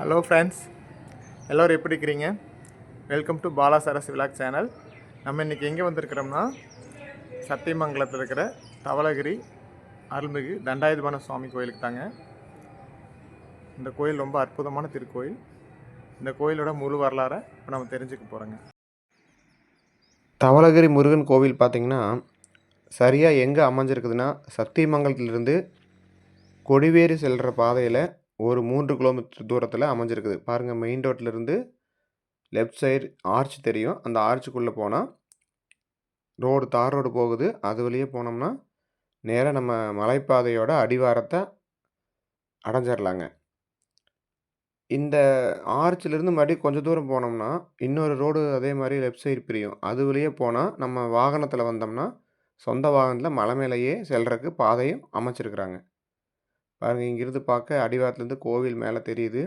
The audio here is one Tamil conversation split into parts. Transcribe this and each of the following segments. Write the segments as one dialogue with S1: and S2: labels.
S1: ஹலோ ஃப்ரெண்ட்ஸ் எல்லோரும் எப்படி இருக்கிறீங்க? Welcome to Bala Saras vlog channel நம்ம இன்றைக்கி எங்கே வந்திருக்கிறோம்னா சத்தியமங்கலத்தில் இருக்கிற தவளகிரி அருள்மிகு தண்டாயுதபான சுவாமி கோயிலுக்கு தாங்க. இந்த கோயில் ரொம்ப அற்புதமான திருக்கோயில். இந்த கோயிலோட முழு வரலாறை இப்போ நம்ம தெரிஞ்சுக்க போகிறோங்க
S2: தவளகிரி முருகன் கோவில் பார்த்திங்கன்னா சரியாக எங்கே அமைஞ்சிருக்குதுன்னா சத்தியமங்கலத்திலிருந்து கொடிவேரி செல்கிற பாதையில் ஒரு மூன்று கிலோமீட்டர் தூரத்தில் அமைஞ்சிருக்குது. பாருங்கள் மெயின் ரோட்லேருந்து லெஃப்ட் சைடு ஆர்ச் தெரியும். அந்த ஆர்ச்சுக்குள்ளே போனால் ரோடு தார் ரோடு போகுது. அது வழியே போனோம்னா நேராக நம்ம மலைப்பாதையோட அடிவாரத்தை அடைஞ்சிடலாங்க இந்த ஆர்ச்சிலேருந்து மறுபடியும் கொஞ்சம் தூரம் போனோம்னா இன்னொரு ரோடு அதே மாதிரி லெஃப்ட் சைடு பிரியும். அது வழியே போனால் நம்ம வாகனத்தில் வந்தோம்னா சொந்த வாகனத்தில் மலை மேலேயே செல்றதுக்கு பாதையும் அமைச்சிருக்கிறாங்க. பாருங்கள் இங்கிருந்து பார்க்க அடிவாரத்துலேருந்து கோவில் மேலே தெரியுது.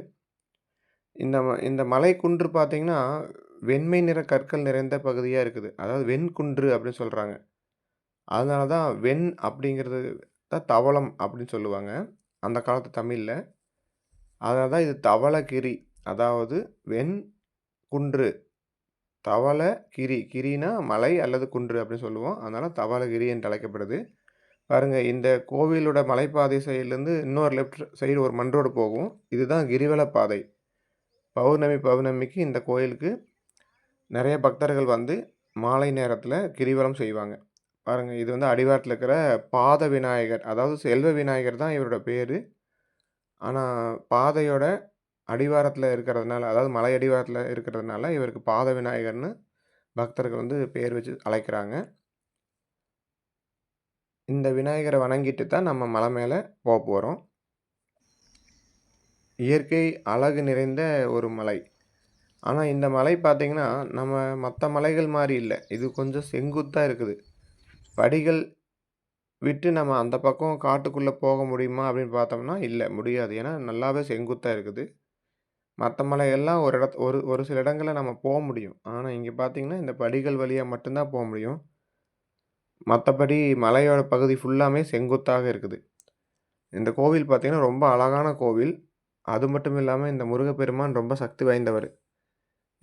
S2: இந்த ம இந்த மலை குன்று பார்த்தீங்கன்னா வெண்மை நிற கற்கள் நிறைந்த பகுதியாக இருக்குது. அதாவது வெண்குன்று அப்படின்னு சொல்கிறாங்க அதனால தான் வெண் அப்படிங்கிறது தான் தவளம் அப்படின்னு சொல்லுவாங்க. அந்த காலத்து தமிழில். அதனால தான் இது தவளகிரி. அதாவது வெண் குன்று. தவள கிரி கிரினா மலை அல்லது குன்று அப்படின்னு சொல்லுவோம். அதனால் தவளகிரி என்று அழைக்கப்படுது. பாருங்கள் இந்த கோவிலோட மலைப்பாதை சைட்லேருந்து இன்னொரு லெஃப்ட் சைடு ஒரு மண் ரோடு போகும். இதுதான் கிரிவல பாதை. பௌர்ணமி பௌர்ணமிக்கு இந்த கோயிலுக்கு நிறைய பக்தர்கள் வந்து மாலை நேரத்தில் கிரிவலம் செய்வாங்க. பாருங்கள் இது வந்து அடிவாரத்தில் இருக்கிற பாத விநாயகர் அதாவது செல்வ விநாயகர் தான் இவரோட பேர். ஆனால் பாதையோட அடிவாரத்தில் இருக்கிறதுனால அதாவது மலை அடிவாரத்தில் இருக்கிறதுனால இவருக்கு பாத விநாயகர்னு பக்தர்கள் வந்து பேர் வச்சு அழைக்கிறாங்க. இந்த விநாயகரை வணங்கிட்டு தான் நம்ம மலை மேலே போக போகிறோம் இயற்கை அழகு நிறைந்த ஒரு மலை. ஆனால் இந்த மலை பார்த்திங்கன்னா நம்ம மற்ற மலைகள் மாதிரி இல்லை. இது கொஞ்சம் செங்குத்தாக இருக்குது. படிகள் விட்டு நம்ம அந்த பக்கம் காட்டுக்குள்ளே போக முடியுமா அப்படின்னு பார்த்தோம்னா இல்லை முடியாது. ஏன்னா நல்லாவே செங்குத்தாக இருக்குது. மற்ற மலையெல்லாம் ஒரு இடத்து ஒரு ஒரு சில இடங்களில் நம்ம போக முடியும். ஆனால் இங்கே பார்த்திங்கன்னா இந்த படிகள் வழியாக மட்டும்தான் போக முடியும். மற்றபடி மலையோட பகுதி ஃபுல்லாமே செங்குத்தாக இருக்குது. இந்த கோவில் பார்த்திங்கன்னா ரொம்ப அழகான கோவில். அது மட்டும் இல்லாமல் இந்த முருகப்பெருமான் ரொம்ப சக்தி வாய்ந்தவர்.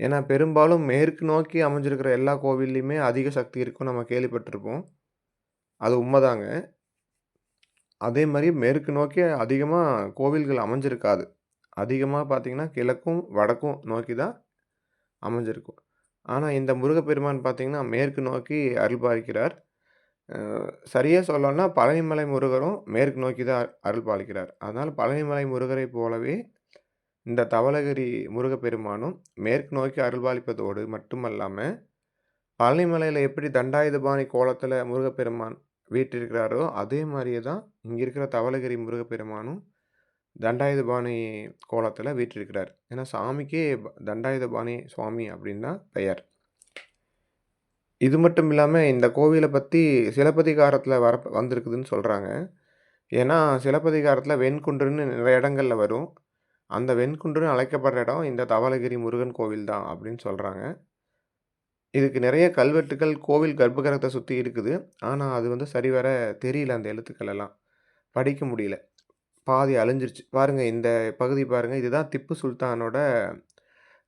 S2: ஏன்னா பெரும்பாலும் மேற்கு நோக்கி அமைஞ்சிருக்கிற எல்லா கோவில்லையுமே அதிக சக்தி இருக்கும் நம்ம கேள்விப்பட்டிருப்போம். அது உண்மைதாங்க. அதே மாதிரி மேற்கு நோக்கி அதிகமாக கோவில்கள் அமைஞ்சிருக்காது. அதிகமாக பார்த்திங்கன்னா கிழக்கும் வடக்கும் நோக்கி தான் அமைஞ்சிருக்கும். ஆனால் இந்த முருகப்பெருமான் பார்த்திங்கன்னா மேற்கு நோக்கி அருள்பாயிக்கிறார் சரியாக சொல்லணும்னா பழனிமலை முருகரும் மேற்கு நோக்கி தான் அருள் பாலிக்கிறார். அதனால் பழனிமலை முருகரை போலவே இந்த தவளகிரி முருகப்பெருமானும் மேற்கு நோக்கி அருள்பாலிப்பதோடு மட்டுமல்லாமல் பழனிமலையில் எப்படி தண்டாயுதபாணி கோலத்தில் முருகப்பெருமான் வீட்டிருக்கிறாரோ அதே மாதிரியே தான் இங்கே இருக்கிற தவளகிரி முருகப்பெருமானும் தண்டாயுதபாணி கோலத்தில் வீற்றிருக்கிறார். ஏன்னா சாமிக்கே தண்டாயுதபாணி சுவாமி அப்படின்னு தான் பெயர். இது மட்டும் இல்லாமல் இந்த கோவிலை பற்றி சிலப்பதிகாரத்தில் வர வந்திருக்குதுன்னு சொல்கிறாங்க ஏன்னா சிலப்பதிகாரத்தில் வெண்குன்றுன்னு நிறைய இடங்களில் வரும். அந்த வெண்குன்றுன்னு அழைக்கப்படுற இடம் இந்த தவளகிரி முருகன் கோவில் தான் அப்படின்னு சொல்கிறாங்க இதுக்கு நிறைய கல்வெட்டுகள் கோவில் கர்ப்பகிரகத்தை சுற்றி இருக்குது. ஆனால் அது வந்து சரிவர தெரியல அந்த எழுத்துக்கள் எல்லாம். படிக்க முடியல. பாதி அழிஞ்சிருச்சு. பாருங்கள் இந்த பகுதி பாருங்கள் இதுதான் திப்பு சுல்தானோட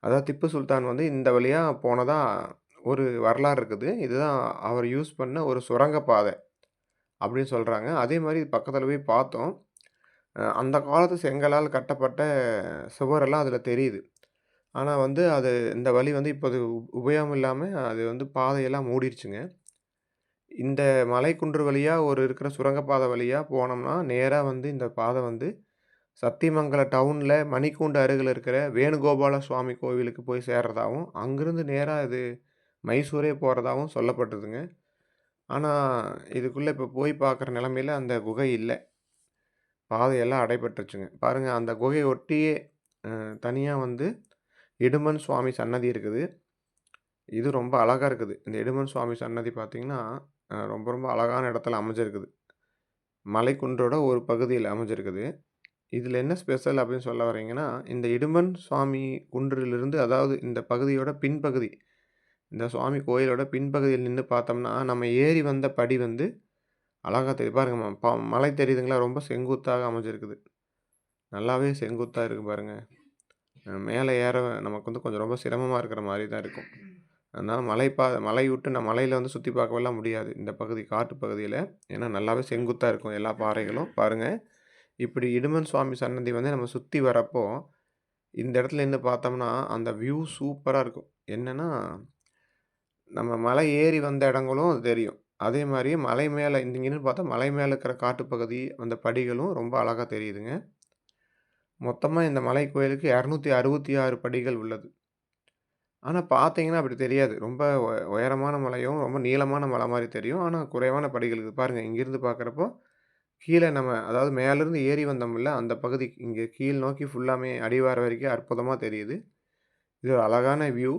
S2: அதாவது திப்பு சுல்தான் வந்து இந்த வழியாக போனதாக ஒரு வரலாறு இருக்குது. இதுதான் அவர் யூஸ் பண்ண ஒரு சுரங்கப்பாதை அப்படின்னு சொல்கிறாங்க அதே மாதிரி பக்கத்தில் போய் பார்த்தோம். அந்த காலத்து செங்கலால் கட்டப்பட்ட சுவரெல்லாம் அதில் தெரியுது. ஆனால் வந்து அது இந்த வழி வந்து இப்போது உபயோகம் இல்லாமல் அது வந்து பாதையெல்லாம் மூடிருச்சுங்க. இந்த மலைக்குன்று வழியாக ஒரு இருக்கிற சுரங்கப்பாதை வழியாக போனோம்னா நேராக வந்து இந்த பாதை வந்து சத்தியமங்கல டவுனில் மணிக்கூண்டு அருகில் இருக்கிற வேணுகோபால சுவாமி கோவிலுக்கு போய் சேர்றதாகவும் அங்கேருந்து நேராக இது மைசூரே போகிறதாகவும் சொல்லப்பட்டதுங்க. ஆனால் இதுக்குள்ளே இப்போ போய் பார்க்குற நிலமையில் அந்த குகை இல்லை. பாதையெல்லாம் அடைபட்டுருச்சுங்க. பாருங்கள் அந்த குகையை ஒட்டியே தனியாக வந்து இடுமன் சுவாமி சன்னதி இருக்குது. இது ரொம்ப அழகாக இருக்குது. இந்த இடுமன் சுவாமி சன்னதி பார்த்திங்கன்னா ரொம்ப ரொம்ப அழகான இடத்துல அமைஞ்சிருக்குது. மலைக்குன்றோட ஒரு பகுதியில் அமைஞ்சிருக்குது. இதில் என்ன ஸ்பெஷல் அப்படின்னு சொல்ல வரீங்கன்னா இந்த இடுமன் சுவாமி குன்றிலிருந்து அதாவது இந்த பகுதியோட பின்பகுதி இந்த சுவாமி கோயிலோட பின்பகுதியில் நின்று பார்த்தோம்னா நம்ம ஏறி வந்த படி வந்து அழகாக தெரியுது பாருங்கள் ப மலை தெரியுதுங்களா ரொம்ப செங்குத்தாக அமைஞ்சிருக்குது நல்லாவே செங்குத்தாக இருக்குது பாருங்கள் மேலே ஏற நமக்கு வந்து கொஞ்சம் ரொம்ப சிரமமாக இருக்கிற மாதிரி தான் இருக்கும். அதனால் மலை பா மலை விட்டு நான் மலையில் வந்து சுற்றி பார்க்கவெல்லாம் முடியாது. இந்த பகுதி காட்டு பகுதியில் ஏன்னா நல்லாவே செங்குத்தாக இருக்கும் எல்லா பாறைகளும். பாருங்கள் இப்படி இடுமன் சுவாமி சன்னதி வந்து நம்ம சுற்றி வரப்போ, இந்த இடத்துல இருந்து பார்த்தோம்னா, அந்த வியூ சூப்பராக இருக்கும். என்னன்னா, நம்ம மலை ஏறி வந்த இடங்களும் தெரியும். அதே மாதிரி மலை மேலே இங்க பார்த்தா மலை மேலே இருக்கிற காட்டுப்பகுதி, அந்த படிகளும் ரொம்ப அழகாக தெரியுதுங்க. மொத்தமாக இந்த மலை கோயிலுக்கு 266 படிகள் உள்ளது. ஆனால் பார்த்தீங்கன்னா அப்படி தெரியாது. ரொம்ப உயரமான மலையும், ரொம்ப நீளமான மலை மாதிரி தெரியும். ஆனால் குறைவான படிகள் இருக்குது. பாருங்கள் இங்கேருந்து பார்க்குறப்போ, கீழே நம்ம அதாவது மேலேருந்து ஏறி வந்தோம்ல, அந்த பகுதி இங்கே கீழ் நோக்கி ஃபுல்லாமே அடிவார வரைக்கும் அற்புதமாக தெரியுது. இது ஒரு அழகான வியூ.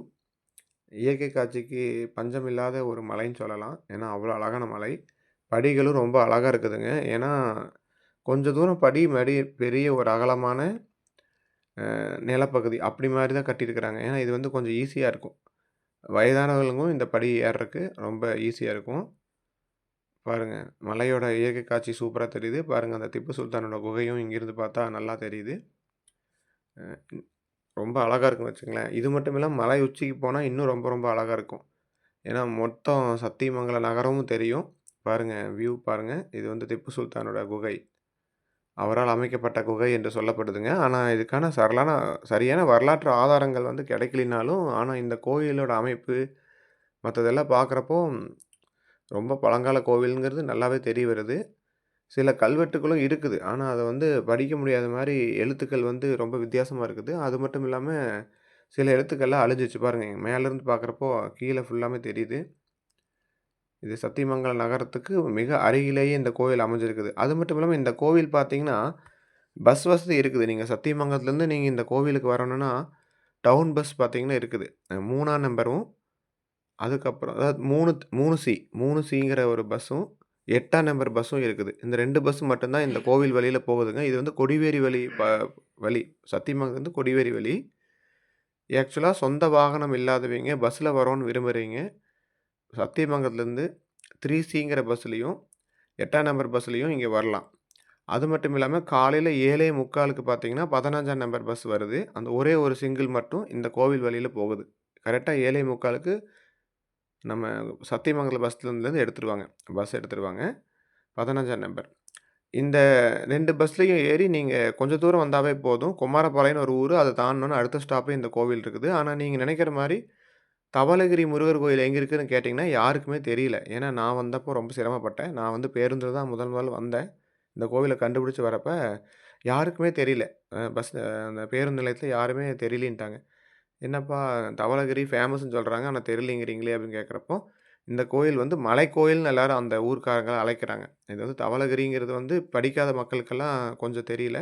S2: இயற்கை காட்சிக்கு பஞ்சம் இல்லாத ஒரு மலைன்னு சொல்லலாம். ஏன்னா அவ்வளோ அழகான மலை. படிகளும் ரொம்ப அழகாக இருக்குதுங்க. ஏன்னா, கொஞ்சம் தூரம் படி மடி பெரிய ஒரு அகலமான நிலப்பகுதி. அப்படி மாதிரி தான் கட்டியிருக்கிறாங்க. ஏன்னா இது வந்து கொஞ்சம் ஈஸியாக இருக்கும். வயதானவங்களுக்கும் இந்த படி ஏறுறக்கு ரொம்ப ஈஸியாக இருக்கும். பாருங்க, மலையோட இயற்கை காட்சி சூப்பராக தெரியுது. பாருங்கள் அந்த திப்பு சுல்தானோட குகையும் இங்கேருந்து பார்த்தா நல்லா தெரியுது. ரொம்ப அழகாக இருக்குன்னு வச்சுங்களேன் இது மட்டும் இல்லாமல் மலை உச்சிக்கு போனால் இன்னும் ரொம்ப ரொம்ப அழகாக இருக்கும். ஏன்னா மொத்தம் சத்தியமங்கலம் நகரமும் தெரியும். பாருங்க வியூ பாருங்கள் இது வந்து திப்பு சுல்தானோட குகை. அவரால் அமைக்கப்பட்ட குகை என்று சொல்லப்படுதுங்க. ஆனால் இதுக்கான சரளான சரியான வரலாற்று ஆதாரங்கள் வந்து கிடைக்கலினாலும், ஆனால் இந்த கோயிலோட அமைப்பு, மற்றதெல்லாம் பார்க்குறப்போ, ரொம்ப பழங்கால கோவில்ங்கிறது நல்லாவே தெரிய வருது. சில கல்வெட்டுகளும் இருக்குது. ஆனால் அதை வந்து படிக்க முடியாத மாதிரி எழுத்துக்கள் வந்து ரொம்ப வித்தியாசமாக இருக்குது. அது மட்டும் இல்லாமல் சில எழுத்துக்கள்லாம் அழிஞ்சிருச்சு பாருங்கள் மேலேருந்து பார்க்குறப்போ கீழே ஃபுல்லாமே தெரியுது. இது சத்தியமங்கலம் நகரத்துக்கு மிக அருகிலேயே இந்த கோவில் அமைஞ்சிருக்குது. அது மட்டும் இல்லாமல் இந்த கோவில் பார்த்தீங்கன்னா, பஸ் வசதி இருக்குது. நீங்கள் சத்தியமங்கலத்துலேருந்து நீங்கள் இந்த கோவிலுக்கு வரணும்னா, டவுன் பஸ் பார்த்தீங்கன்னா இருக்குது. மூணாம் நம்பரும், அதுக்கப்புறம் அதாவது 3 3சி 3சிங்கிற ஒரு பஸ்ஸும், எட்டாம் நம்பர் பஸ்ஸும் இருக்குது. இந்த ரெண்டு பஸ் மட்டும்தான் இந்த கோவில் வழியில் போகுதுங்க. இது வந்து கொடிவேரி வழி ப வழி. சத்தியமங்கலத்துலேருந்து கொடிவேரி வழி. ஆக்சுவலாக சொந்த வாகனம் இல்லாதவைங்க பஸ்ஸில் வரோன்னு விரும்புகிறீங்க சத்தியமங்கலத்துலேருந்து த்ரீ சிங்கிற பஸ்லேயும் எட்டாம் நம்பர் பஸ்லேயும் இங்கே வரலாம். அது மட்டும் இல்லாமல் காலையில் ஏழே முக்காலுக்கு பார்த்தீங்கன்னா, 15ஆம் நம்பர் பஸ் வருது. அந்த ஒரே ஒரு சிங்கிள் மட்டும் இந்த கோவில் வழியில் போகுது. கரெக்டாக ஏழே முக்காலுக்கு நம்ம சத்தியமங்கலம் பஸ்லேருந்து எடுத்துருவாங்க. பஸ் எடுத்துருவாங்க. 15ஆம் நம்பர். இந்த ரெண்டு பஸ்லேயும் ஏறி நீங்கள் கொஞ்சம் தூரம் வந்தாவே போதும். குமாரபாளையம்னு ஒரு ஊர் அதை தாண்டணும்னு அடுத்த ஸ்டாப்பே இந்த கோவில் இருக்குது. ஆனால் நீங்கள் நினைக்கிற மாதிரி தவளகிரி முருகர் கோயில் எங்கே இருக்குதுன்னு கேட்டிங்கன்னா யாருக்குமே தெரியல. ஏன்னா நான் வந்தப்போ ரொம்ப சிரமப்பட்டேன். நான் வந்து பேருந்தில் தான் முதல் முதல் வந்தேன். இந்த கோவிலை கண்டுபிடிச்சி வரப்போ யாருக்குமே தெரியல. பஸ் அந்த பேருந்து நிலையத்தில் யாருமே தெரியலன்ட்டாங்க. "என்னப்பா தவளகிரி ஃபேமஸ்ன்னு சொல்கிறாங்க ஆனால் தெரியலங்கிறீங்களே" அப்படின்னு கேட்குறப்போ, இந்த கோயில் வந்து மலைக்கோயில்னு எல்லாரும் அந்த ஊர்க்காரங்களை அழைக்கிறாங்க. இது வந்து தவளகிரிங்கிறது வந்து படிக்காத மக்களுக்கெல்லாம் கொஞ்சம் தெரியல.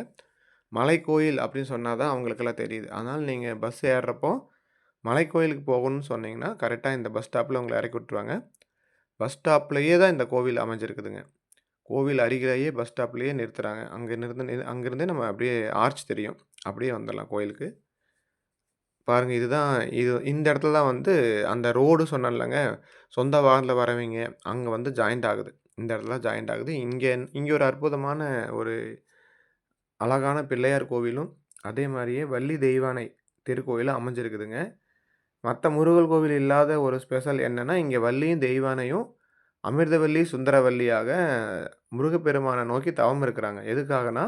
S2: மலைக்கோயில் அப்படின்னு சொன்னால் தான் அவங்களுக்கெல்லாம் தெரியுது. அதனால் நீங்கள் பஸ் ஏறுறப்போ, மலைக்கோயிலுக்கு போகணும்னு சொன்னீங்கன்னா, கரெக்டாக இந்த பஸ் ஸ்டாப்பில் உங்களை இறக்கி விட்டுருவாங்க. பஸ் ஸ்டாப்லேயே தான் இந்த கோவில் அமைஞ்சிருக்குதுங்க. கோவில் அருகிலேயே பஸ் ஸ்டாப்லேயே நிறுத்துகிறாங்க அங்கே நிறுத்த அங்கேருந்தே நம்ம அப்படியே ஆர்ச் தெரியும். அப்படியே வந்துடலாம் கோயிலுக்கு. பாருங்க இதுதான் இது இந்த இடத்துல தான் வந்து அந்த ரோடு சொன்னேன்லங்க, சொந்த வாகனத்தில வரவைங்க, அங்க வந்து ஜாயிண்ட் ஆகுது. இந்த இடத்துல தான் ஜாயிண்ட் ஆகுது. இங்க இங்க ஒரு அற்புதமான ஒரு அழகான பிள்ளையார் கோவிலும், அதே மாரியே வள்ளி தெய்வானை திருக்கோயிலும் அமைஞ்சிருக்குதுங்க. மத்த முருகன் கோவில் இல்லாத ஒரு ஸ்பெஷல் என்னன்னா, இங்க வள்ளியும், தெய்வானையும் அமிர்தவல்லி, சுந்தரவல்லியாக முருகப்பெருமான நோக்கி தவம் இருக்கிறாங்க. எதுக்காகன்னா,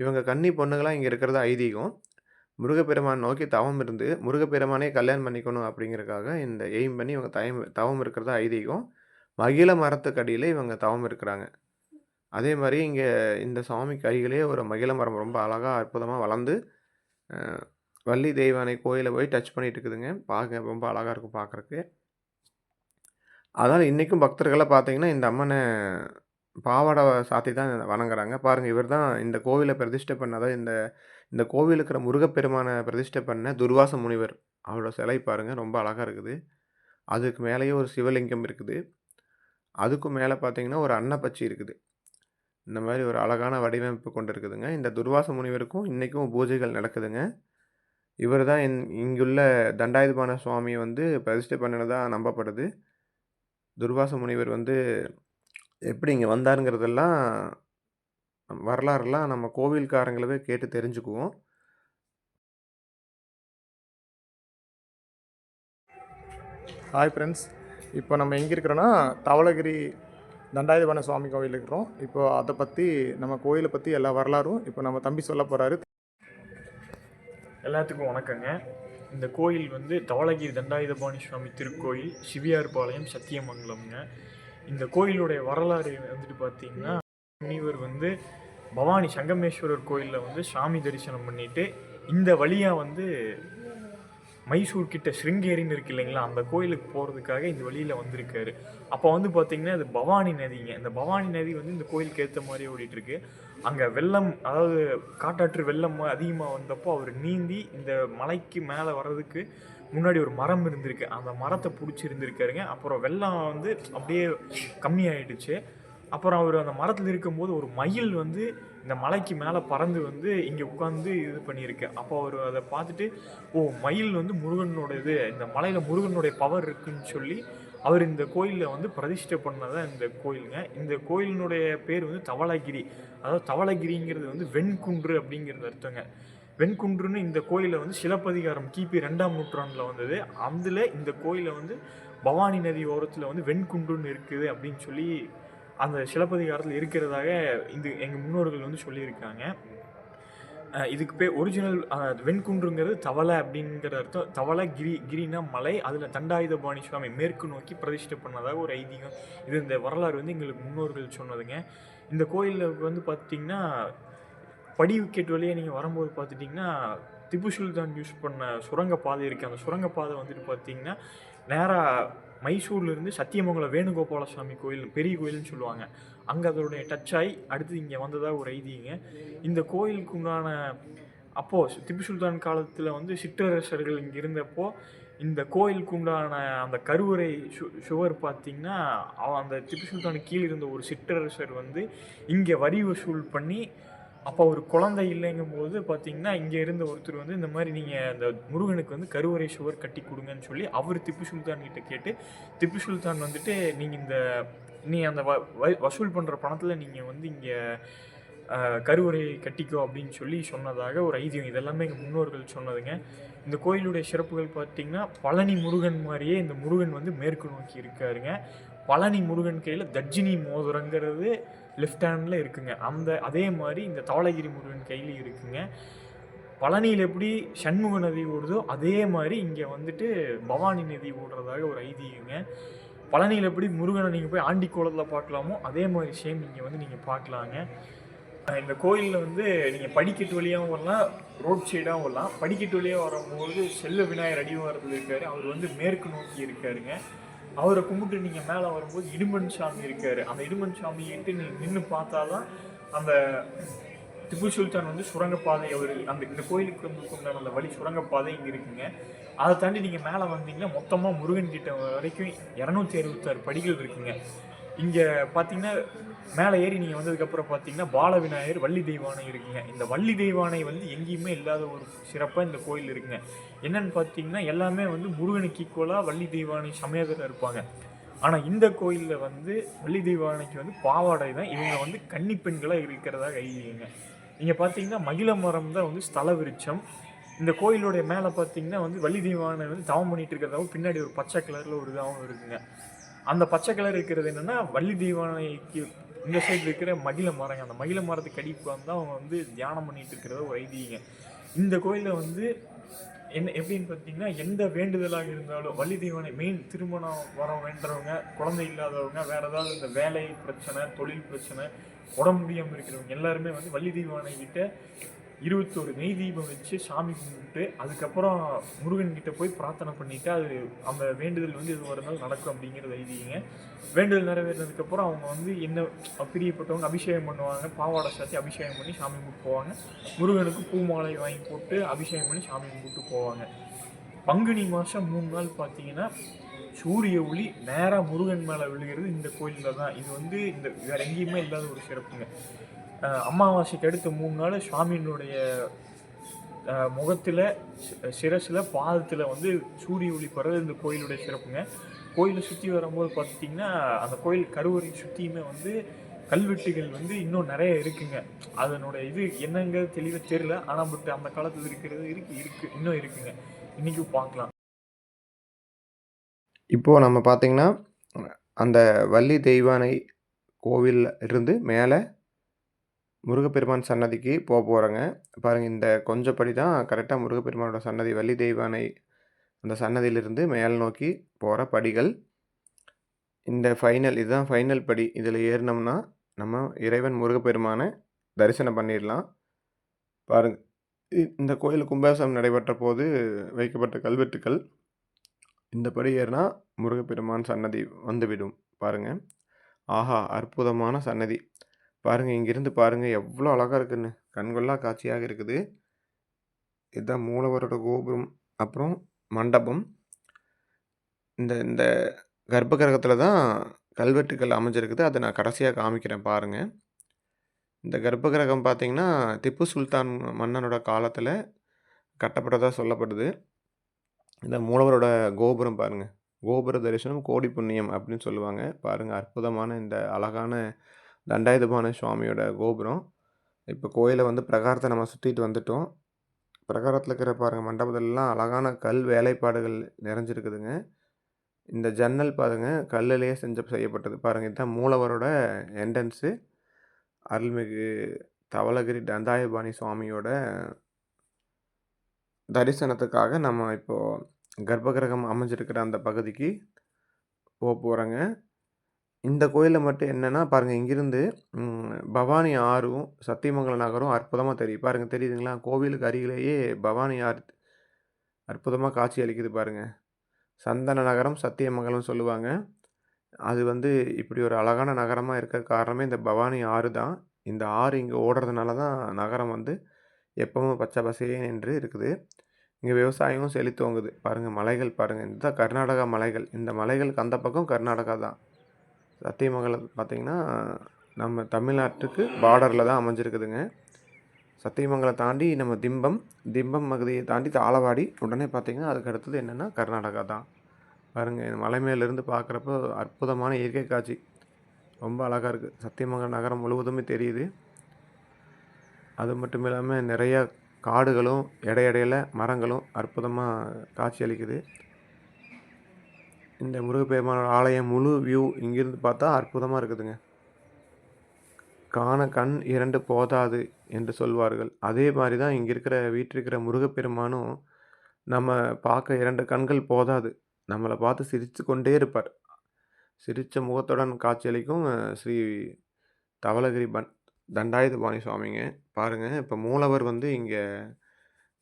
S2: இவங்க கன்னி பொண்ணுங்களா இங்க இருக்கிறது ஐதீகம். முருகப்பெருமான் நோக்கி தவம் இருந்து, முருகப்பெருமானே கல்யாணம் பண்ணிக்கணும் அப்படிங்கிறதுக்காக இந்த எய்ம் பண்ணி இவங்க தயம் தவம் இருக்கிறதா ஐதீகம். மகிழ மரத்துக்கடியில் இவங்க தவம் இருக்கிறாங்க. அதே மாதிரி இங்கே இந்த சாமிக்கு கைகளே ஒரு மகிழ மரம் ரொம்ப அழகாக அற்புதமாக வளர்ந்து, வள்ளி தெய்வானை கோயிலை போய் டச் பண்ணிட்டு இருக்குதுங்க. பார்க்க ரொம்ப அழகாக இருக்கும் பார்க்கறக்கு. அதனால் இன்னைக்கும் பக்தர்களை பார்த்தீங்கன்னா, இந்த அம்மனை பாவாடை சாத்தி தான் வணங்குறாங்க. பாருங்கள் இவர் தான் இந்த கோவிலை பிரதிஷ்டை பண்ணாதான் இந்த இந்த கோவில்ல இருக்கிற முருகப்பெருமான பிரதிஷ்டை பண்ண துர்வாச முனிவர். அவரோட சிலை பாருங்கள் ரொம்ப அழகாக இருக்குது. அதுக்கு மேலேயே ஒரு சிவலிங்கம் இருக்குது. அதுக்கும் மேலே பார்த்தீங்கன்னா, ஒரு அன்னப்பச்சி இருக்குது. இந்த மாதிரி ஒரு அழகான வடிவமைப்பு கொண்டு இருக்குதுங்க. இந்த துர்வாச முனிவருக்கும் இன்றைக்கும் பூஜைகள் நடக்குதுங்க. இவர் தான் இந் இங்குள்ள தண்டாயுதபான சுவாமியை வந்து பிரதிஷ்டை பண்ணினதாக நம்பப்படுது. துர்வாச முனிவர் வந்து எப்படி இங்கே வந்தாருங்கிறதெல்லாம் வரலாறுலாம் நம்ம கோவில்காரங்களவே கேட்டு தெரிஞ்சுக்குவோம்.
S1: ஹாய் ஃப்ரெண்ட்ஸ் இப்போ நம்ம எங்கே இருக்கிறோன்னா தவளகிரி தண்டாயுதபான சுவாமி கோவில் இருக்கிறோம். இப்போ அதை பற்றி நம்ம கோயிலை பற்றி எல்லா வரலாறும் இப்போ நம்ம தம்பி சொல்ல போகிறாரு
S3: எல்லாத்துக்கும் வணக்கங்க. இந்த கோயில் வந்து தவளகிரி தண்டாயுதபாணி சுவாமி திருக்கோயில் சிவியார்பாளையம் சத்தியமங்கலம்ங்க. இந்த கோயிலுடைய வரலாறு வந்துட்டு பார்த்திங்கன்னா முனிவர் வந்து பவானி சங்கமேஸ்வரர் கோயிலில் வந்து சாமி தரிசனம் பண்ணிட்டு இந்த வழியாக வந்து மைசூர் கிட்ட ஸ்ருங்கேரின்னு இருக்கு இல்லைங்களா அந்த கோயிலுக்கு போகிறதுக்காக இந்த வழியில் வந்திருக்காரு. அப்போ வந்து பார்த்தீங்கன்னா அது பவானி நதிங்க. இந்த பவானி நதி வந்து இந்த கோயிலுக்கு ஏற்ற மாதிரி ஓடிட்டுருக்கு. அங்கே வெள்ளம் அதாவது காட்டாற்று வெள்ளம் அதிகமாக வந்தப்போ அவர் நீந்தி இந்த மலைக்கு மேலே வர்றதுக்கு முன்னாடி ஒரு மரம் இருந்திருக்கு. அந்த மரத்தை பிடிச்சி இருந்திருக்காருங்க அப்புறம் வெள்ளம் வந்து அப்படியே கம்மியாயிடுச்சு. அப்புறம் அவர் அந்த மரத்தில் இருக்கும்போது ஒரு மயில் வந்து இந்த மலைக்கு மேலே பறந்து வந்து இங்கே உட்காந்து இது பண்ணியிருக்கு. அப்போ அவர் அதை பார்த்துட்டு ஓ மயில் வந்து முருகனோட இது இந்த மலையில் முருகனுடைய பவர் இருக்குன்னு சொல்லி அவர் இந்த கோயிலில் வந்து பிரதிஷ்டை பண்ணதான் இந்த கோயிலுங்க. இந்த கோயிலினுடைய பேர் வந்து தவளகிரி. அதாவது தவளகிரிங்கிறது வந்து வெண்குன்று அப்படிங்கிறது அர்த்தங்க. வெண்குன்றுன்னு இந்த கோயிலில் வந்து சிலப்பதிகாரம் கிபி ரெண்டாம் நூற்றாண்டில் வந்தது. அதில் இந்த கோயிலை வந்து பவானி நதி ஓரத்தில் வந்து வெண்குன்றுன்னு இருக்குது அப்படின்னு சொல்லி அந்த சிலப்பதிகாரத்தில் இருக்கிறதாக இது எங்கள் முன்னோர்கள் வந்து சொல்லியிருக்காங்க. இதுக்கு பேர் ஒரிஜினல் வெண்குன்றுங்கிறது தவளை அப்படிங்கிற அர்த்தம். தவளை கிரி கிரினா மலை அதில் தண்டாயுதபாணி சுவாமி மேற்கு நோக்கி பிரதிஷ்டை பண்ணதாக ஒரு ஐதீகம். இது இந்த வரலாறு வந்து எங்களுக்கு முன்னோர்கள் சொன்னதுங்க. இந்த கோயிலில் வந்து பார்த்திங்கன்னா படி விக்கெட் வழியே நீங்கள் வரும்போது பார்த்துட்டிங்கன்னா திப்பு சுல்தான் யூஸ் பண்ண சுரங்கப்பாதை இருக்குது அந்த சுரங்கப்பாதை வந்துட்டு பார்த்தீங்கன்னா நேராக மைசூர்லேருந்து சத்தியமங்கலம் வேணுகோபால சுவாமி கோயில் பெரிய கோயில்னு சொல்லுவாங்க. அங்கே அதோடைய டச் ஆகி அடுத்து இங்கே வந்ததாக ஒரு ஐதீங்க. இந்த கோயிலுக்கு உண்டான அப்போது திப்பு சுல்தான் காலத்தில் வந்து சிற்றரசர்கள் இங்கே இருந்தப்போ இந்த கோயிலுக்கு உண்டான அந்த கருவறை சு சுவர் பார்த்திங்கன்னா அந்த திப்பு சுல்தானுக்கு கீழே இருந்த ஒரு சிற்றரசர் வந்து இங்கே வரி வசூல் பண்ணி அப்போ ஒரு குழந்தை இல்லைங்கும் போது பார்த்தீங்கன்னா இங்கே இருந்த ஒருத்தர் வந்து இந்த மாதிரி நீங்கள் அந்த முருகனுக்கு வந்து கருவறை சுவர் கட்டி கொடுங்கன்னு சொல்லி அவர் திப்பு சுல்தான் கிட்ட கேட்டு திப்பு சுல்தான் வந்துட்டு நீங்கள் இந்த நீ அந்த வ வ- வசூல் பண்ணுற பணத்தில் நீங்கள் வந்து இங்கே கருவறை கட்டிக்கோ அப்படின்னு சொல்லி சொன்னதாக ஒரு ஐதீகம். இதெல்லாமே எங்கள் முன்னோர்கள் சொன்னதுங்க. இந்த கோயிலுடைய சிறப்புகள் பார்த்தீங்கன்னா பழனி முருகன் மாதிரியே இந்த முருகன் வந்து மேற்கு நோக்கி இருக்காருங்க. பழனி முருகன் கையில் தர்ஜினி மோதிரங்கிறது லெஃப்ட் ஹேண்டில் இருக்குங்க. அந்த அதே மாதிரி இந்த தவளகிரி முருகன் கையிலையும் இருக்குங்க. பழனியில் எப்படி சண்முக நதி ஓடுதோ அதே மாதிரி இங்கே வந்துட்டு பவானி நதி ஓடுறதாக ஒரு ஐதீகங்க. பழனியில் எப்படி முருகனை நீங்கள் போய் ஆண்டி கோலத்தில் பார்க்கலாமோ அதே மாதிரி சேம் இங்கே வந்து நீங்கள் பார்க்கலாங்க. இந்த கோயிலில் வந்து நீங்கள் படிக்கட்டு வழியாகவும் வரலாம் ரோட் சைடாகவும் வரலாம். படிக்கட்டு வழியாக வரும்போது செல்ல விநாயகர் அடிவாரத்தில் இருக்கார். அவர் வந்து மேற்கு நோக்கி இருக்காருங்க. அவரை கும்பிட்டு நீங்கள் மேலே வரும்போது இடுமன் சாமி இருக்கார். அந்த இடுமன் சாமின்ட்டு நீங்கள் நின்று பார்த்தாதான் அந்த திப்பு சுல்தான் வந்து சுரங்கப்பாதை அவர் அந்த இந்த கோயிலுக்கு வந்து உண்டான அந்த வழி சுரங்கப்பாதை இங்கே இருக்குங்க. அதை தாண்டி நீங்கள் மேலே வந்தீங்கன்னா மொத்தமாக முருகன் கிட்ட வரைக்கும் இரநூத்தி அறுபத்தாறு படிகள் இருக்குங்க. இங்கே பார்த்தீங்கன்னா மேலே ஏறி நீங்கள் வந்ததுக்கப்புறம் பார்த்தீங்கன்னா பால விநாயகர் வள்ளி தெய்வானை இருக்குங்க. இந்த வள்ளி தெய்வானை வந்து எங்கேயுமே இல்லாத ஒரு சிறப்பாக இந்த கோயில் இருக்குங்க. என்னன்னு பார்த்தீங்கன்னா எல்லாமே வந்து முருகனுக்கு ஈக்குவலாக வள்ளி தெய்வானை சமயத்தில் இருப்பாங்க. ஆனால் இந்த கோயிலில் வந்து வள்ளி தெய்வானைக்கு வந்து பாவாடை தான் இவங்க வந்து கன்னி பெண்களாக இருக்கிறதாக ஐதீகங்க நீங்கள் பார்த்தீங்கன்னா மகிழ மரம் தான் வந்து ஸ்தல விருட்சம். இந்த கோயிலுடைய மேலே பார்த்தீங்கன்னா வந்து வள்ளி தெய்வானை வந்து தவம் பண்ணிட்டு இருக்கிறதாவும் பின்னாடி ஒரு பச்சை கலரில் ஒரு இதாகவும் இருக்குங்க. அந்த பச்சை கலர் இருக்கிறது என்னென்னா வள்ளி தெய்வானைக்கு இந்த சைடு இருக்கிற மகிழ மரங்க. அந்த மகிழ மரத்துக்கு அடிப்பு வந்து அவங்க வந்து தியானம் பண்ணிட்டு இருக்கிறத ஒரு ஐதீங்க இந்த கோயிலில் வந்து என்ன எப்படின்னு பார்த்தீங்கன்னா எந்த வேண்டுதலாக இருந்தாலும் வள்ளி தெய்வானை மெயின் திருமணம் வர வேண்டுறவங்க குழந்தை இல்லாதவங்க வேற ஏதாவது இந்த வேலை பிரச்சனை தொழில் பிரச்சனை உடம்பு முடியாமல் இருக்கிறவங்க எல்லாருமே வந்து வள்ளி தெய்வானை கிட்ட இருபத்தோரு நெய் தீபம் வச்சு சாமி கும்பிட்டு அதுக்கப்புறம் முருகன் கிட்ட போய் பிரார்த்தனை பண்ணிட்டு அது அந்த வேண்டுதல் வந்து எது இருந்தாலும் நடக்கும் அப்படிங்கிறது எழுதிங்க வேண்டுதல் நிறைவேறினதுக்கப்புறம் அவங்க வந்து என்ன பிரியப்பட்டவங்க அபிஷேகம் பண்ணுவாங்க பாவாடை சாத்தி அபிஷேகம் பண்ணி சாமி கும்பிட்டு போவாங்க. முருகனுக்கு பூ மாலை வாங்கி போட்டு அபிஷேகம் பண்ணி சாமி கும்பிட்டு போவாங்க. பங்குனி மாதம் மூணு நாள் பார்த்தீங்கன்னா சூரிய ஒளி நேராக முருகன் மேலே விழுகிறது இந்த கோயிலில் தான். இது வந்து இந்த வேற எங்கேயுமே இல்லாத ஒரு சிறப்புங்க. அமாவாசைக்கு அடுத்த மூணு நாள் சுவாமியினுடைய முகத்தில் சிரசில் பாதத்தில் வந்து சூரிய ஒளி படுறது இந்த கோயிலுடைய சிறப்புங்க. கோயிலை சுற்றி வரும்போது பார்த்திங்கன்னா அந்த கோயில் கருவறை சுற்றியுமே வந்து கல்வெட்டுகள் வந்து இன்னும் நிறைய இருக்குங்க. அதனுடைய இது என்னங்கிறது தெளிவாக தெரில ஆனால் பட் அந்த காலத்தில் இருக்கிறது இருக்கு இருக்கு இன்னும் இருக்குங்க. இன்றைக்கும் பார்க்கலாம்
S2: இப்போது நம்ம பார்த்தீங்கன்னா அந்த வள்ளி தெய்வானை கோவிலில் இருந்து மேலே முருகப்பெருமான் சன்னதிக்கு போக போகிறோங்க பாருங்கள் இந்த கொஞ்சம் படி தான் கரெக்டாக முருகப்பெருமானோட சன்னதி வள்ளி தெய்வானை அந்த சன்னதியிலிருந்து மேல் நோக்கி போகிற படிகள். இந்த ஃபைனல் இதுதான் ஃபைனல் படி. இதில் ஏறினோம்னா நம்ம இறைவன் முருகப்பெருமானை தரிசனம் பண்ணிடலாம். பாருங்கள் இந்த கோயில் கும்பாசம் நடைபெற்ற போது வைக்கப்பட்ட கல்வெட்டுக்கள் இந்த படி ஏறினா முருகப்பெருமான் சன்னதி வந்துவிடும். பாருங்கள் ஆஹா அற்புதமான சன்னதி. பாருங்கள் இங்கிருந்து பாருங்கள் எவ்வளோ அழகாக இருக்குன்னு. கண்கொள்ளா காட்சியாக இருக்குது. இதுதான் மூலவரோட கோபுரம் அப்புறம் மண்டபம். இந்த இந்த கர்ப்ப கிரகத்தில் தான் கல்வெட்டுக்கள் அமைஞ்சிருக்குது. அதை நான் கடைசியாக காமிக்கிறேன் பாருங்கள் இந்த கர்ப்ப கிரகம் பார்த்திங்கன்னா திப்பு சுல்தான் மன்னனோட காலத்தில் கட்டப்பட்டதாக சொல்லப்படுது. இந்த மூலவரோட கோபுரம் பாருங்கள் கோபுர தரிசனம் கோடி புண்ணியம் அப்படின்னு சொல்லுவாங்க. பாருங்கள் அற்புதமான இந்த அழகான தண்டாயுதபாண சுவாமியோட கோபுரம். இப்போ கோயிலை வந்து பிரகாரத்தை நம்ம சுற்றிட்டு வந்துட்டோம். பிரகாரத்தில் இருக்கிற பாருங்கள் மண்டபத்திலலாம் அழகான கல் வேலைப்பாடுகள் நிறைஞ்சிருக்குதுங்க. இந்த ஜன்னல் பாருங்கள் கல்லுலேயே செஞ்ச செய்யப்பட்டது. பாருங்கள் இதுதான் மூலவரோட என்ட்ரன்ஸு அருள்மிகு தவளகிரி தண்டாயபாணி சுவாமியோட தரிசனத்துக்காக நம்ம இப்போது கர்ப்பகிரகம் அமைஞ்சிருக்கிற அந்த பகுதிக்கு போக போகிறோங்க இந்த கோயிலில் மட்டும் என்னென்னா பாருங்கள் இங்கிருந்து பவானி ஆறும் சத்தியமங்கலம் நகரும் அற்புதமாக தெரியும். பாருங்கள் தெரியுதுங்களா? கோவிலுக்கு அருகிலேயே பவானி ஆறு அற்புதமாக காட்சி அளிக்குது பாருங்கள் சந்தன நகரம் சத்தியமங்கலம் சொல்லுவாங்க. அது வந்து இப்படி ஒரு அழகான நகரமாக இருக்க காரணமே இந்த பவானி ஆறு தான். இந்த ஆறு இங்கே ஓடுறதுனால தான் நகரம் வந்து எப்பவும் பச்சை பசையே என்று இருக்குது. இங்கே விவசாயமும் செழித்தோங்குது பாருங்கள் மலைகள் பாருங்கள் இதுதான் கர்நாடகா மலைகள். இந்த மலைகளுக்கு அந்த பக்கம் கர்நாடகா தான். சத்தியமங்கலம் பார்த்திங்கன்னா நம்ம தமிழ்நாட்டுக்கு பார்டரில் தான் அமைஞ்சிருக்குதுங்க. சத்தியமங்கலம் தாண்டி நம்ம திம்பம் திம்பம் பகுதியை தாண்டி தாளவாடி உடனே பார்த்திங்கன்னா அதுக்கு அடுத்தது என்னென்னா கர்நாடகா தான். பாருங்கள் மலை மேலேருந்து பார்க்குறப்போ அற்புதமான இயற்கை காட்சி. ரொம்ப அழகாக இருக்குது சத்தியமங்கலம் நகரம் முழுவதுமே தெரியுது. அது மட்டும் இல்லாமல் நிறையா காடுகளும் இடை மரங்களும் அற்புதமாக காட்சி அளிக்குது. இந்த முருகப்பெருமானோட ஆலயம் முழு வியூ இங்கிருந்து பார்த்தா அற்புதமாக இருக்குதுங்க. காண கண் இரண்டு போதாது என்று சொல்வார்கள். அதே மாதிரி தான் இங்கே இருக்கிற வீட்டிருக்கிற முருகப்பெருமானும் நம்ம பார்க்க இரண்டு கண்கள் போதாது. நம்மளை பார்த்து சிரித்து கொண்டே இருப்பார். சிரித்த முகத்துடன் காட்சியளிக்கும் ஸ்ரீ தவளகிரி பன் தண்டாயுதபாணி சுவாமிங்க. பாருங்கள் இப்போ மூலவர் வந்து இங்கே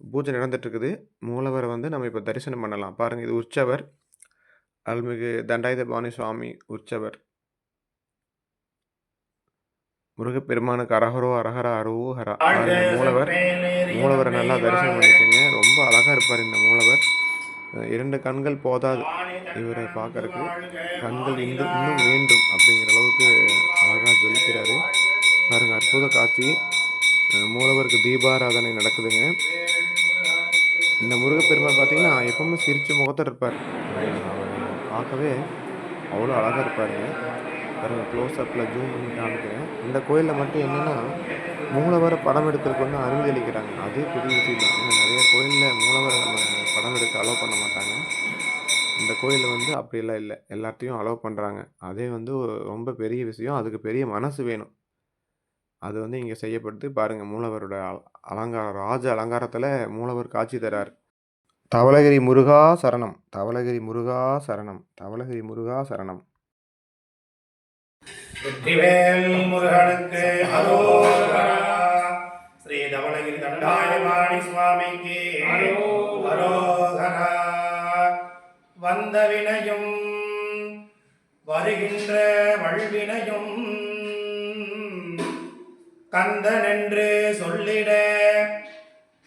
S2: பூஜை நடந்துட்டுருக்குது மூலவரை வந்து நம்ம இப்போ தரிசனம் பண்ணலாம். பாருங்கள் இது உற்சவர். அருள்மிகு தண்டாயுதபாணி சுவாமி உற்சவர். முருகப்பெருமானுக்கு அரஹரோ அரஹர அரோஹரா மூலவர். மூலவரை நல்லா தரிசனம் பண்ணிக்கோங்க. ரொம்ப அழகாக இருப்பார் இந்த மூலவர். இரண்டு கண்கள் போதாது இவரை பார்க்கறதுக்கு. கண்கள் இன்னும் இன்னும் வேண்டும் அப்படிங்கிற அளவுக்கு அழகாக ஜொலிக்கிறாரு பாருங்க அற்புத காட்சி. மூலவருக்கு தீபாராதனை நடக்குதுங்க. இந்த முருகப்பெருமான் பார்த்தீங்கன்னா எப்பவுமே சிரிச்ச முகத்தோட இருப்பார். பார்க்கவே அவ்வளோ அழகாக இருப்பாருங்க பாருங்க க்ளோஸ் அப்பில் ஜூம் பண்ணி காமிக்கிறேன். இந்த கோயிலில் மட்டும் என்னென்னா மூலவரை படம் எடுக்கிறதுக்கு வந்து அனுமதி அளிக்கிறாங்க. அதே பெரிய விஷயம் தான். நிறைய கோயிலில் மூலவரை நம்ம படம் எடுக்க அலோவ் பண்ண மாட்டாங்க. இந்த கோயிலில் வந்து அப்படிலாம் இல்லை. எல்லாத்தையும் அலோவ் பண்ணுறாங்க அதே வந்து ரொம்ப பெரிய விஷயம். அதுக்கு பெரிய மனசு வேணும். அது வந்து இங்கே செய்யப்படுது. பாருங்கள் மூலவரோட அல- அலங்காரம் ராஜ அலங்காரத்தில் மூலவர் காட்சி தரார். தவளகிரி முருகா சரணம். தவளகிரி முருகா சரணம். தவளகிரி முருகா சரணம்.
S4: வெற்றிவேல் முருகனுக்கு அரோகரா. ஸ்ரீ தவளகிரி தண்டாயுதபாணி சுவாமிக்கு அரோகரா. வந்த வினையும் வருகின்ற வல்வினையும் கந்தனென்று சொல்லிட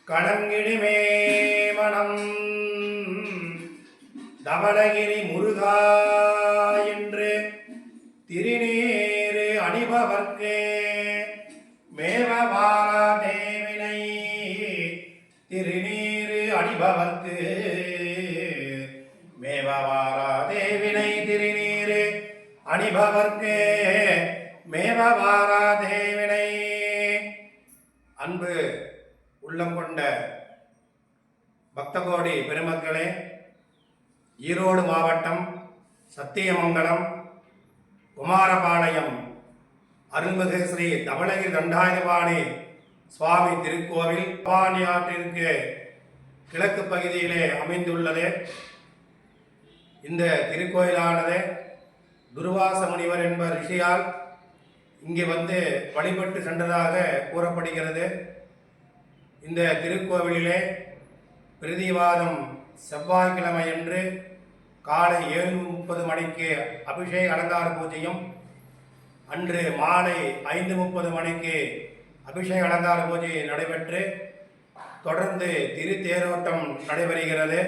S4: கணங்கிடுமே சரணம் தவளகிரி முருகா என்று திருநீரு அணிபவர்க்கு மேவவாரா தேவினை திருநீரு அணிபவர்க்கு மேவவாரா தேவினை திருநீரு அணிபவர்க்கு மேவவாரா தேவினை. அன்பு உள்ளம் கொண்ட பக்தகோடி பெருமக்களே ஈரோடு மாவட்டம் சத்தியமங்கலம் குமாரபாளையம் அருள்மிகு ஸ்ரீ தவளகிரி தண்டாயுதபாணி சுவாமி திருக்கோவில் பவானி ஆற்றிற்கு கிழக்கு பகுதியிலே அமைந்துள்ளது. இந்த திருக்கோயிலானது துர்வாச முனிவர் என்ப ரிஷியால் இங்கே வந்து வழிபட்டு சென்றதாக கூறப்படுகிறது. இந்த திருக்கோவிலிலே பிரதிவாதம் செவ்வாய்க்கிழமை அன்று காலை ஏழு முப்பது மணிக்கு அபிஷேக அலங்கார பூஜையும் அன்று மாலை ஐந்து முப்பது மணிக்கு அபிஷேக அலங்கார பூஜை நடைபெற்று தொடர்ந்து திருத்தேரோட்டம் நடைபெறுகிறது.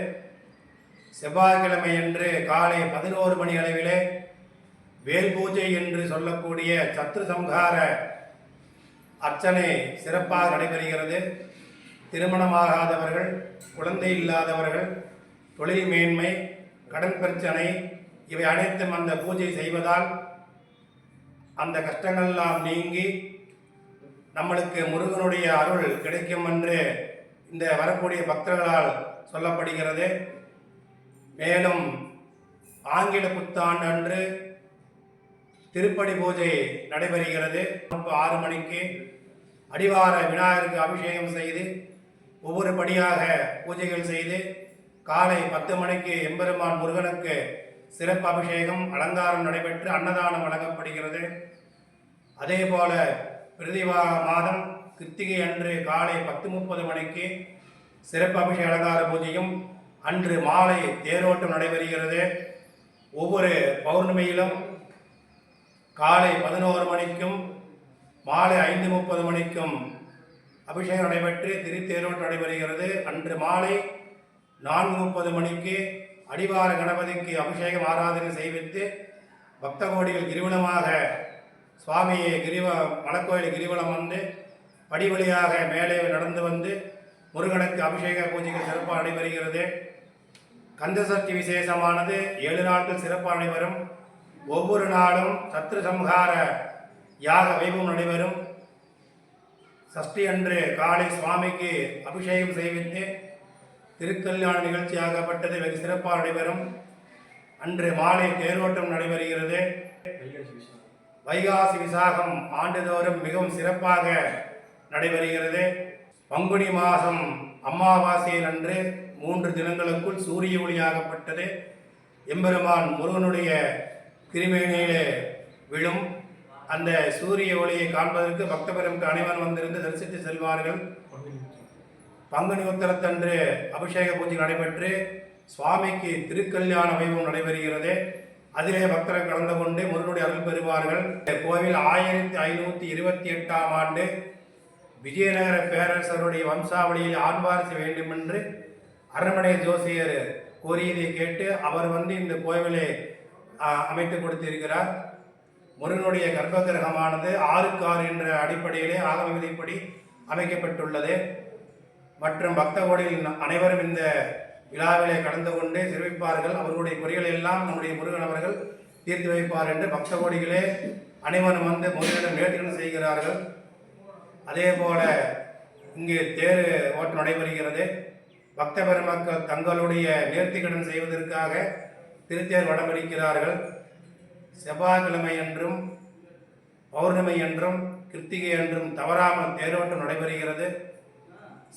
S4: செவ்வாய்க்கிழமை அன்று காலை பதினோரு மணி அளவிலே வேல் பூஜை என்று சொல்லக்கூடிய சத்ரு சம்ஹார அர்ச்சனை சிறப்பாக நடைபெறுகிறது. திருமணமாகாதவர்கள் குழந்தை இல்லாதவர்கள் தொழில் மேன்மை கடன் பிரச்சனை இவை அனைத்தும் அந்த பூஜை செய்வதால் அந்த கஷ்டங்களெல்லாம் நீங்கி நம்மளுக்கு முருகனுடைய அருள் கிடைக்கும் என்று இந்த வரக்கூடிய பக்தர்களால் சொல்லப்படுகிறது. மேலும் ஆங்கில புத்தாண்டு அன்று திருப்படி பூஜை நடைபெறுகிறது. ஆறு மணிக்கு அடிவார விநாயகருக்கு அபிஷேகம் செய்து ஒவ்வொரு படியாக பூஜைகள் செய்து காலை பத்து மணிக்கு எம்பெருமான் முருகனுக்கு சிறப்பு அபிஷேகம் அலங்காரம் நடைபெற்று அன்னதானம் வழங்கப்படுகிறது. அதே போல பிரதிவா மாதம் கிருத்திகை அன்று காலை பத்து முப்பது மணிக்கு சிறப்பு அபிஷேக அலங்கார பூஜையும் அன்று மாலை தேரோட்டம் நடைபெறுகிறது. ஒவ்வொரு பௌர்ணமியிலும் காலை பதினோரு மணிக்கும் மாலை ஐந்து முப்பது மணிக்கும் அபிஷேகம் நடைபெற்று திருத்தேரோட்டம் நடைபெறுகிறது. அன்று மாலை நான்கு முப்பது மணிக்கு அடிவார கணபதிக்கு அபிஷேகம் ஆராதனை செய்வித்து பக்த கோடிகள் கிரிவலமாக சுவாமியை கிரிவ மலக்கோயில் கிரிவலம் வந்து படி வழியாக மேலே நடந்து வந்து முருகனுக்கு அபிஷேக பூஜைகள் சிறப்பாக நடைபெறுகிறது. கந்தசஷ்டி விசேஷமானது ஏழு நாட்கள் சிறப்பாக நடைபெறும். ஒவ்வொரு நாளும் சத்ரு சம்ஹார யாக வைபவம் நடைபெறும். சஷ்டி அன்று காலை சுவாமிக்கு அபிஷேகம் செய்வித்து திருக்கல்யாண நிகழ்ச்சியாகப்பட்டது வெகு சிறப்பாக நடைபெறும். அன்று மாலை தேரோட்டம் நடைபெறுகிறது. வைகாசி விசாகம் ஆண்டுதோறும் மிகவும் சிறப்பாக நடைபெறுகிறது. பங்குனி மாதம் அமாவாசையில் அன்று மூன்று தினங்களுக்குள் சூரிய ஒளியாகப்பட்டது எம்பெருமான் முருகனுடைய திருமேனியிலே விழும். அந்த சூரிய ஒளியை காண்பதற்கு பக்தபெரும்க்கு அனைவரும் வந்திருந்து தரிசித்து செல்வார்கள். பங்குனி உத்தரத்தன்று அபிஷேக பூஜை நடைபெற்று சுவாமிக்கு திருக்கல்யாண வைபவம் நடைபெறுகிறது. அதிலே பக்தர்கள் கலந்து கொண்டு முருகனுடைய அருள் பெறுவார்கள். கோவில் ஆயிரத்தி ஐநூற்றி இருபத்தி எட்டாம் ஆண்டு விஜயநகர பேரரசருடைய வம்சாவளியில் ஆண்வாரிசு வேண்டும் என்று அரண்மனை ஜோசியர் கோரியதை கேட்டு அவர் வந்து இந்த கோவிலை அமைத்து கொடுத்திருக்கிறார். முருகனுடைய கர்ப்பகிரகமானது ஆறுக்கு ஆறு என்ற அடிப்படையிலே ஆகம விதிப்படி அமைக்கப்பட்டுள்ளது. மற்றும் பக்த கோடியில் அனைவரும் இந்த விழாவிலே கலந்து கொண்டு சிறப்பிப்பார்கள். அவர்களுடைய குறைகள் எல்லாம் நம்முடைய முருகன் அவர்கள் தீர்த்து வைப்பார் என்று பக்த கோடிகளே அனைவரும் வந்து முருகனிடம் நேர்த்திக்கடன் செய்கிறார்கள். அதே போல இங்கு தேர் ஓட்டம் நடைபெறுகிறது. பக்த பெருமக்கள் தங்களுடைய நேர்த்திக்கடன் செய்வதற்காக திருத்தேர் வடமளிக்கிறார்கள் செவ்வாய்க்கிழமை என்றும் பௌர்ணமி என்றும் கிருத்திகை என்றும் தவறாமல் தேரோட்டம் நடைபெறுகிறது.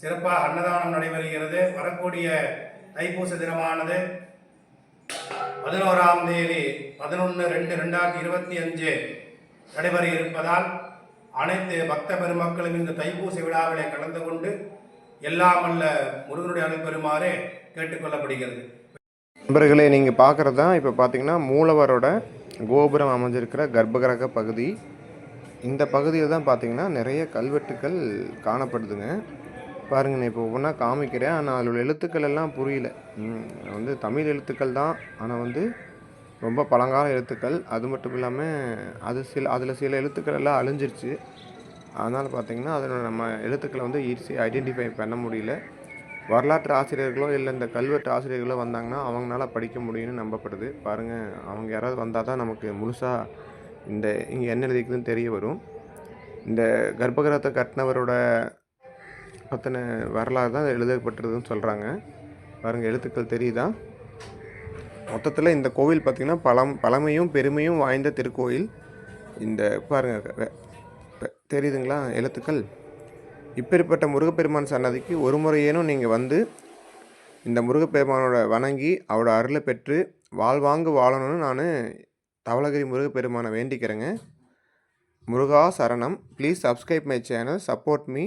S4: சிறப்பாக அன்னதானம் நடைபெறுகிறது. வரக்கூடிய தைப்பூச தினமானது பதினோராம் தேதி பதினொன்று ரெண்டு ரெண்டாயிரத்தி இருபத்தி அஞ்சு நடைபெற இருப்பதால் அனைத்து பக்த பெருமக்களும் இந்த தைப்பூச விழாவிலே கலந்து கொண்டு எல்லாம் வல்ல முருகனுடைய அனுப்பெறுமாறு கேட்டுக்கொள்ளப்படுகிறது.
S2: நண்பர்களே நீங்கள் பார்க்குறது? தான் இப்போ பார்த்தீங்கன்னா மூலவரோட கோபுரம் அமைஞ்சிருக்கிற கர்ப்பகிரக பகுதி. இந்த பகுதியில் தான் பார்த்தீங்கன்னா நிறைய கல்வெட்டுக்கள் காணப்படுதுங்க. பாருங்க நான் இப்போ ஒவ்வொன்றா காமிக்கிறேன். ஆனால் அதில் உள்ள எழுத்துக்கள் எல்லாம் புரியல. வந்து தமிழ் எழுத்துக்கள் தான். ஆனால் வந்து ரொம்ப பழங்கால எழுத்துக்கள். அது மட்டும் இல்லாமல் அது சில அதில் சில எழுத்துக்கள் எல்லாம் அழிஞ்சிருச்சு. அதனால் பார்த்திங்கன்னா அதில் நம்ம எழுத்துக்களை வந்து ஈஸியாக ஐடென்டிஃபை பண்ண முடியல. வரலாற்று ஆசிரியர்களோ இல்லை இந்த கல்வெட்டு ஆசிரியர்களோ வந்தாங்கன்னா அவங்களால படிக்க முடியும்னு நம்பப்படுது. பாருங்கள் அவங்க யாராவது வந்தால் தான் நமக்கு முழுசாக இந்த இங்கே என்ன எழுதிக்குதுன்னு தெரிய வரும். இந்த கர்ப்பகிரகத்தை கட்டினவரோட பற்றின வரலாறு தான் எழுதப்பட்டிருக்குன்னு சொல்கிறாங்க பாருங்கள் எழுத்துக்கள் தெரியுதா? மொத்தத்தில் இந்த கோவில் பார்த்திங்கன்னா பழம் பழமையும் பெருமையும் வாய்ந்த திருக்கோயில் இந்த பாருங்கள் தெரியுதுங்களா எழுத்துக்கள்? இப்பேற்பட்ட முருகப்பெருமான் சன்னதிக்கு ஒரு முறையேனும் நீங்கள் வந்து இந்த முருகப்பெருமானோட வணங்கி அவரோட அருளை பெற்று வாழ்வாங்கு வாழணும்னு நான் தவளகிரி முருகப்பெருமானை வேண்டிக்கிறேங்க. முருகா சரணம். Please subscribe my channel support me